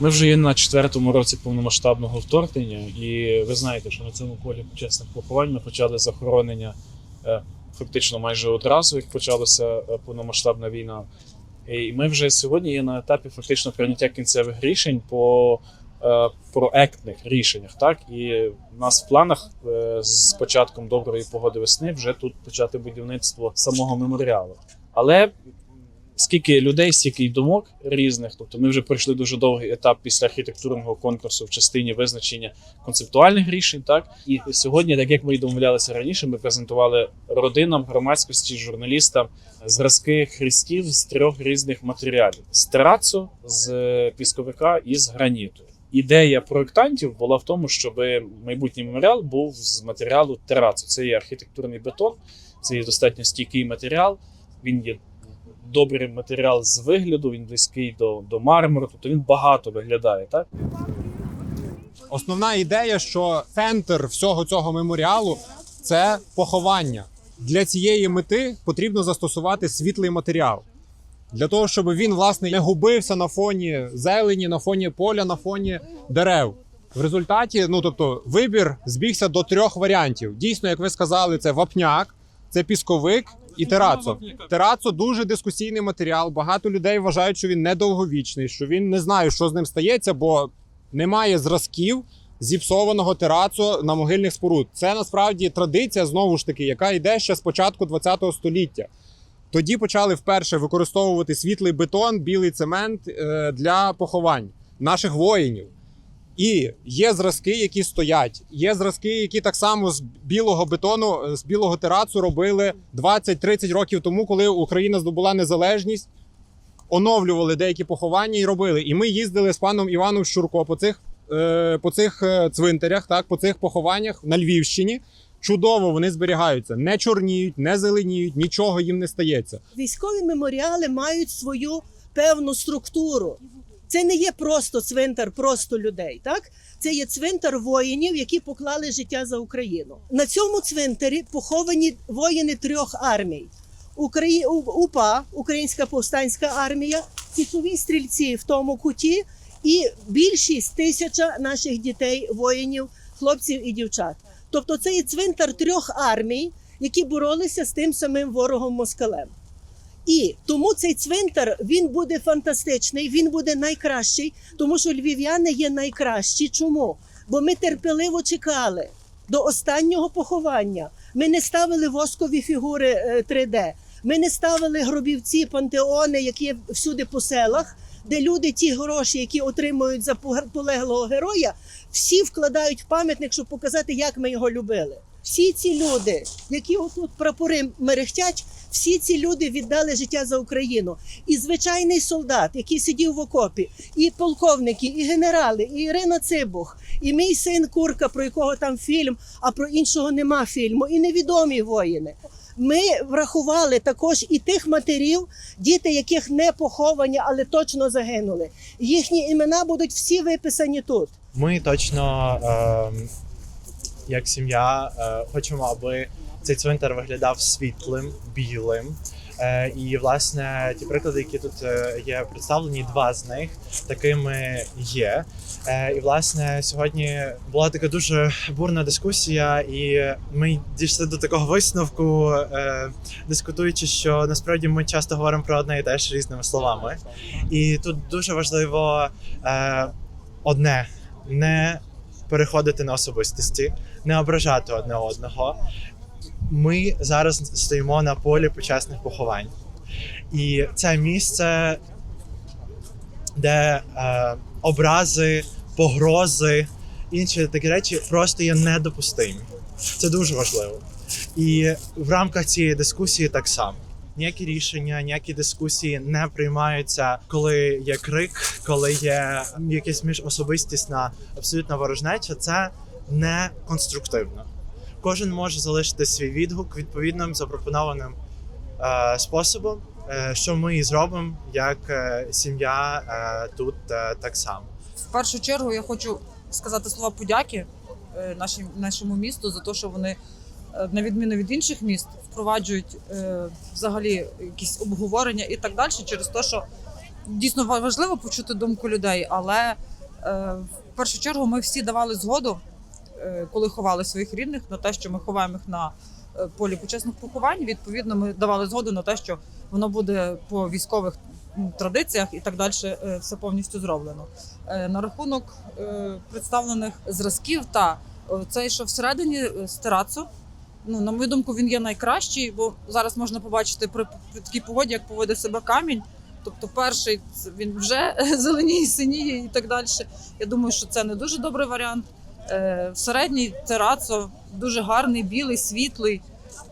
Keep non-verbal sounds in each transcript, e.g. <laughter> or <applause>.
Ми вже є на четвертому році повномасштабного вторгнення, і ви знаєте, що на цьому полі почесних поховань ми почали захоронення е, фактично майже одразу, як почалася е, повномасштабна війна. І ми вже сьогодні є на етапі фактично прийняття кінцевих рішень по е, проектних рішеннях. Так і в нас в планах з початком доброї погоди весни вже тут почати будівництво самого меморіалу. Але скільки людей, стільки й думок різних. Тобто ми вже пройшли дуже довгий етап після архітектурного конкурсу в частині визначення концептуальних рішень. Так і сьогодні, так як ми і домовлялися раніше, ми презентували родинам, громадськості, журналістам зразки хрестів з трьох різних матеріалів: з терацу, з пісковика і з граніту. Ідея проєктантів була в тому, щоб майбутній меморіал був з матеріалу терацу. Це є архітектурний бетон, це є достатньо стійкий матеріал. Він є добрий матеріал з вигляду, він близький до, до мармуру, тобто він багато виглядає. Так? Основна ідея, що центр всього цього меморіалу це поховання. Для цієї мети потрібно застосувати світлий матеріал. Для того, щоб він, власне, не губився на фоні зелені, на фоні поля, на фоні дерев. В результаті, ну тобто, вибір збігся до трьох варіантів. Дійсно, як ви сказали, це вапняк, це пісковик і терацо. Терацо дуже дискусійний матеріал. Багато людей вважають, що він недовговічний, що він не знає, що з ним стається, бо немає зразків зіпсованого терацу на могильних споруд. Це насправді традиція, знову ж таки, яка йде ще з початку ХХ століття. Тоді почали вперше використовувати світлий бетон, білий цемент е, для поховань наших воїнів. І є зразки, які стоять. Є зразки, які так само з білого бетону, е, з білого терацу робили 20-30 років тому, коли Україна здобула незалежність. Оновлювали деякі поховання і робили. І ми їздили з паном Іваном Щурко по цих, е, по цих е, цвинтарях, так, по цих похованнях на Львівщині. Чудово вони зберігаються, не чорніють, не зеленіють, нічого їм не стається. Військові меморіали мають свою певну структуру. Це не є просто цвинтар, просто людей. Так це є цвинтар воїнів, які поклали життя за Україну. На цьому цвинтарі поховані воїни трьох армій: Украї... УПА, Українська повстанська армія, січові стрільці в тому куті, і більшість тисяча наших дітей, воїнів, хлопців і дівчат. Тобто, це є цвинтар трьох армій, які боролися з тим самим ворогом москалем. І тому цей цвинтар він буде фантастичний, він буде найкращий, тому що львів'яни є найкращі. Чому? Бо ми терпеливо чекали до останнього поховання. Ми не ставили воскові фігури е, 3D, ми не ставили гробівці, пантеони, які є всюди по селах, де люди ті гроші, які отримують за полеглого героя, всі вкладають в пам'ятник, щоб показати, як ми його любили. Всі ці люди, які отут прапори мерехтять, всі ці люди віддали життя за Україну. І звичайний солдат, який сидів в окопі, і полковники, і генерали, і Ірина Цибух, і мій син Курка, про якого там фільм, а про іншого нема фільму, і невідомі воїни. Ми врахували також і тих матерів, діти, яких не поховані, але точно загинули. Їхні імена будуть всі виписані тут. Ми точно, е, як сім'я, е, хочемо, аби цей цвинтар виглядав світлим, білим. Е, і, власне, ті приклади, які тут е, є представлені, два з них такими є. І, власне, сьогодні була така дуже бурна дискусія, і ми дійшли до такого висновку, дискутуючи, що насправді ми часто говоримо про одне і те ж різними словами. І тут дуже важливо одне не переходити на особистості, не ображати одне одного. Ми зараз стоїмо на полі почесних поховань, і це місце, де е, образи, погрози, інші такі речі просто є недопустимі. Це дуже важливо. І в рамках цієї дискусії так само. Ніякі рішення, ніякі дискусії не приймаються, коли є крик, коли є якась міжособистісна абсолютна ворожнеча. Це не конструктивно. Кожен може залишити свій відгук відповідним запропонованим е, способом, е, що ми і зробимо як е, сім'я е, тут е, так само. В першу чергу я хочу сказати слова подяки е, нашій, нашому місту за те, що вони, е, на відміну від інших міст, впроваджують е, взагалі якісь обговорення і так далі, через те, що дійсно ва- важливо почути думку людей, але е, в першу чергу ми всі давали згоду, е, коли ховали своїх рідних, на те, що ми ховаємо їх на е, полі почесних поховань. Відповідно, ми давали згоду на те, що воно буде по військових традиціях і так далі е, все повністю зроблено. Е, На рахунок представлених зразків та цей, що всередині е, з терацу, ну, на мою думку, він є найкращий, бо зараз можна побачити при, такій погоді, як поведе себе камінь. Тобто, перший він вже <laughs> зеленіє, синіє і так далі. Я думаю, що це не дуже добрий варіант. Е, середній терацо дуже гарний, білий, світлий.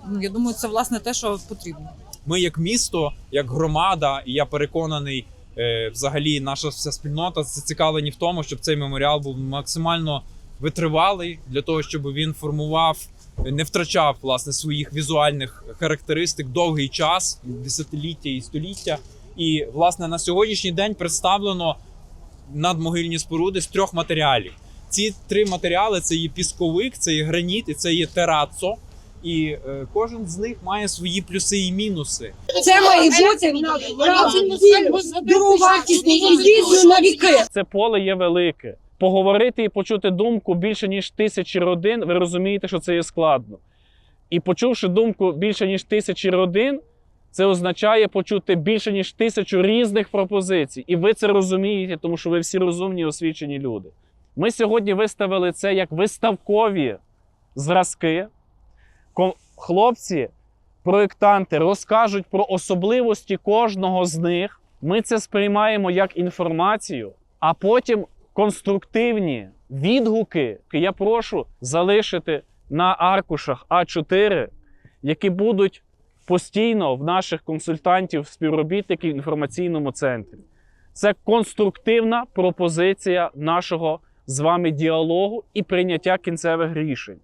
Ну, Я думаю, це власне те, що потрібно. ми як місто, як громада, і я переконаний, е, взагалі наша вся спільнота зацікавлені в тому, щоб цей меморіал був максимально витривалий для того, щоб він формував, не втрачав власне своїх візуальних характеристик довгий час, десятиліття і століття. І власне на сьогоднішній день представлено надмогильні споруди з трьох матеріалів. Ці три матеріали це є пісковик, це є граніт і це є терацо. І е, кожен з них має свої плюси і мінуси. Це дорогувартісний і дійсно на віки. Це поле є велике. Поговорити і почути думку більше ніж тисячі родин, ви розумієте, що це є складно. І почувши думку більше ніж тисячі родин, це означає почути більше ніж тисячу різних пропозицій. І ви це розумієте, тому що ви всі розумні і освічені люди. Ми сьогодні виставили це як виставкові зразки. Хлопці, проєктанти розкажуть про особливості кожного з них. Ми це сприймаємо як інформацію, а потім конструктивні відгуки я прошу залишити на аркушах А4, які будуть постійно в наших консультантів, співробітників в інформаційному центрі. Це конструктивна пропозиція нашого з вами діалогу і прийняття кінцевих рішень.